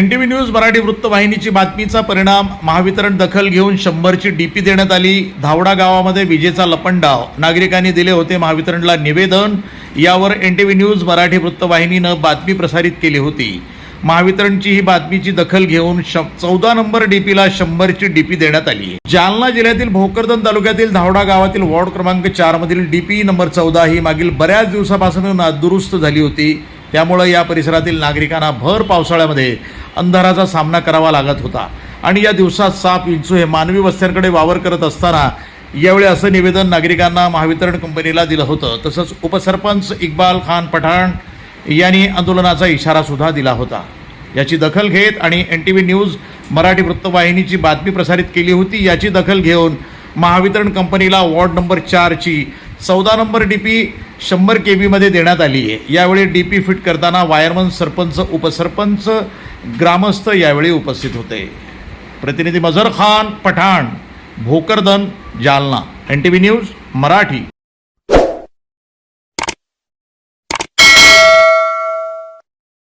N T V news Marathi वृत्तवाहिनीची बातमीचा परिणाम महावितरण दखल घेऊन शंभरची डीपी देण्यात आली. धावडा गावामध्ये विजेचा लपंडाव. नागरिकांनी दिले होते महावितरणला निवेदन. यावर N T V news Marathi वृत्तवाहिनीनं बातमी प्रसारित केली होती. महावितरणची ही बातमीची दखल घेऊन श चौदा नंबर डीपीला शंभरची डीपी देण्यात आली. जालना जिल्ह्यातील भोकरदन तालुक्यातील धावडा गावातील वॉर्ड क्रमांक चार मधील डीपी नंबर चौदा ही मागील बऱ्याच दिवसापासून नादुरुस्त झाली होती. त्यामुळं या परिसरातील नागरिकांना भर पावसाळ्यामध्ये अंधाराचा सामना करावा लागत होता. आणि या दिवसात साप विंचू हे मानवी वस्त्यांकडे वावर करत असताना यावेळी असं निवेदन नागरिकांना महावितरण कंपनीला दिलं होतं. तसंच उपसरपंच इक्बाल खान पठाण यांनी आंदोलनाचा इशारासुद्धा दिला होता. याची दखल घेत आणि N T V news Marathi वृत्तवाहिनीची बातमी प्रसारित केली होती. याची दखल घेऊन महावितरण कंपनीला वॉर्ड नंबर चारची चौदा नंबर डी पी शंभर के बीमध्ये देण्यात आली आहे. यावेळी डी पी फिट करताना वायरमन सरपंच उपसरपंच ग्रामस्थ यावेळी उपस्थित होते. प्रतिनिधी Mazhar Khan Pathan Bhokardan Jalna. N T V news Marathi.